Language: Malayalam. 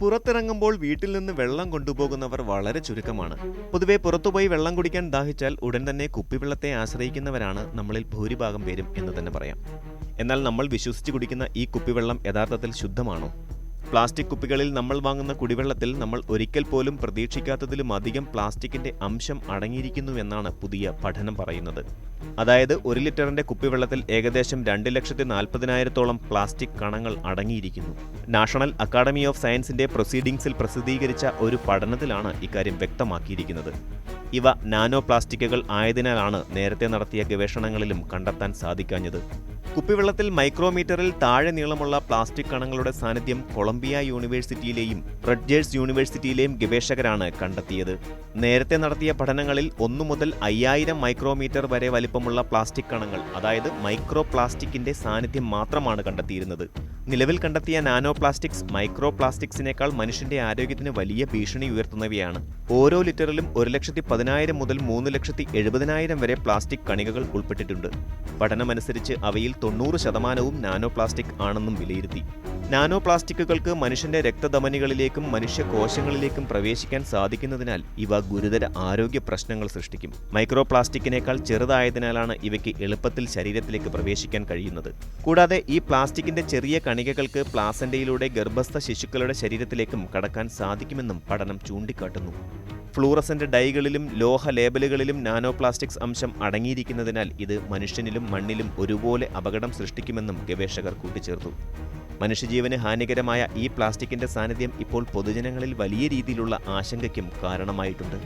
പുറത്തിറങ്ങുമ്പോൾ വീട്ടിൽ നിന്ന് വെള്ളം കൊണ്ടുപോകുന്നവർ വളരെ ചുരുക്കമാണ്. പൊതുവെ പുറത്തുപോയി വെള്ളം കുടിക്കാൻ ദാഹിച്ചാൽ ഉടൻ തന്നെ കുപ്പിവെള്ളത്തെ ആശ്രയിക്കുന്നവരാണ് നമ്മളിൽ ഭൂരിഭാഗം പേരും എന്ന് തന്നെ പറയാം. എന്നാൽ നമ്മൾ വിശ്വസിച്ച് കുടിക്കുന്ന ഈ കുപ്പിവെള്ളം യഥാർത്ഥത്തിൽ ശുദ്ധമാണോ? പ്ലാസ്റ്റിക് കുപ്പികളിൽ നമ്മൾ വാങ്ങുന്ന കുടിവെള്ളത്തിൽ നമ്മൾ ഒരിക്കൽ പോലും പ്രതീക്ഷിക്കാത്തതിലും അധികം പ്ലാസ്റ്റിക്കിന്റെ അംശം അടങ്ങിയിരിക്കുന്നു എന്നാണ് പുതിയ പഠനം പറയുന്നത്. അതായത് ഒരു ലിറ്ററിന്റെ കുപ്പിവെള്ളത്തിൽ ഏകദേശം രണ്ട് ലക്ഷത്തി നാൽപ്പതിനായിരത്തോളം പ്ലാസ്റ്റിക് കണങ്ങൾ അടങ്ങിയിരിക്കുന്നു. നാഷണൽ അക്കാദമി ഓഫ് സയൻസിന്റെ പ്രൊസീഡിംഗ്സിൽ പ്രസിദ്ധീകരിച്ച ഒരു പഠനത്തിലാണ് ഇക്കാര്യം വ്യക്തമാക്കിയിരിക്കുന്നത്. ഇവ നാനോ പ്ലാസ്റ്റിക്കുകൾ ആയതിനാലാണ് നേരത്തെ നടത്തിയ ഗവേഷണങ്ങളിലും കണ്ടെത്താൻ സാധിക്കാഞ്ഞത്. കുപ്പിവെള്ളത്തിൽ മൈക്രോമീറ്ററിൽ താഴെ നീളമുള്ള പ്ലാസ്റ്റിക് കണങ്ങളുടെ സാന്നിധ്യം കൊളംബിയ യൂണിവേഴ്സിറ്റിയിലെയും റെഡ്ജേഴ്സ് യൂണിവേഴ്സിറ്റിയിലെയും ഗവേഷകരാണ് കണ്ടെത്തിയത്. നേരത്തെ നടത്തിയ പഠനങ്ങളിൽ ഒന്നു മുതൽ അയ്യായിരം മൈക്രോമീറ്റർ വരെ വലിപ്പമുള്ള പ്ലാസ്റ്റിക് കണങ്ങൾ അതായത് മൈക്രോ പ്ലാസ്റ്റിക്കിന്റെ സാന്നിധ്യം മാത്രമാണ് കണ്ടെത്തിയിരുന്നത്. നിലവിൽ കണ്ടെത്തിയ നാനോ പ്ലാസ്റ്റിക്സ് മൈക്രോ പ്ലാസ്റ്റിക്സിനേക്കാൾ മനുഷ്യന്റെ ആരോഗ്യത്തിന് വലിയ ഭീഷണി ഉയർത്തുന്നവയാണ്. ഓരോ ലിറ്ററിലും ഒരു ലക്ഷത്തി പതിനായിരം മുതൽ മൂന്ന് ലക്ഷത്തി എഴുപതിനായിരം വരെ പ്ലാസ്റ്റിക് കണികകൾ ഉൾപ്പെട്ടിട്ടുണ്ട്. പഠനമനുസരിച്ച് അവയിൽ തൊണ്ണൂറ് ശതമാനവും നാനോ പ്ലാസ്റ്റിക് ആണെന്നും വിലയിരുത്തി. നാനോ പ്ലാസ്റ്റിക്കുകൾക്ക് മനുഷ്യന്റെ രക്തധമനികളിലേക്കും മനുഷ്യ കോശങ്ങളിലേക്കും പ്രവേശിക്കാൻ സാധിക്കുന്നതിനാൽ ഇവ ഗുരുതര ആരോഗ്യ പ്രശ്നങ്ങൾ സൃഷ്ടിക്കും. മൈക്രോ പ്ലാസ്റ്റിക്കിനേക്കാൾ ചെറുതായതിനാലാണ് ഇവയ്ക്ക് എളുപ്പത്തിൽ ശരീരത്തിലേക്ക് പ്രവേശിക്കാൻ കഴിയുന്നത്. കൂടാതെ ഈ പ്ലാസ്റ്റിക്കിന്റെ ചെറിയ കണികകൾക്ക് പ്ലാസന്റയിലൂടെ ഗർഭസ്ഥ ശിശുക്കളുടെ ശരീരത്തിലേക്കും കടക്കാൻ സാധിക്കുമെന്നും പഠനം ചൂണ്ടിക്കാട്ടുന്നു. ഫ്ലൂറസന്റ് ഡൈകളിലും ലോഹ ലേബലുകളിലും നാനോ പ്ലാസ്റ്റിക്സ് അംശം അടങ്ങിയിരിക്കുന്നതിനാൽ ഇത് മനുഷ്യനിലും മണ്ണിലും ഒരുപോലെ അപകടം സൃഷ്ടിക്കുമെന്നും ഗവേഷകർ കൂട്ടിച്ചേർത്തു. മനുഷ്യജീവന് ഹാനികരമായ ഈ പ്ലാസ്റ്റിക്കിന്റെ സാന്നിധ്യം ഇപ്പോൾ പൊതുജനങ്ങളിൽ വലിയ രീതിയിലുള്ള ആശങ്കയ്ക്കും കാരണമായിട്ടുണ്ട്.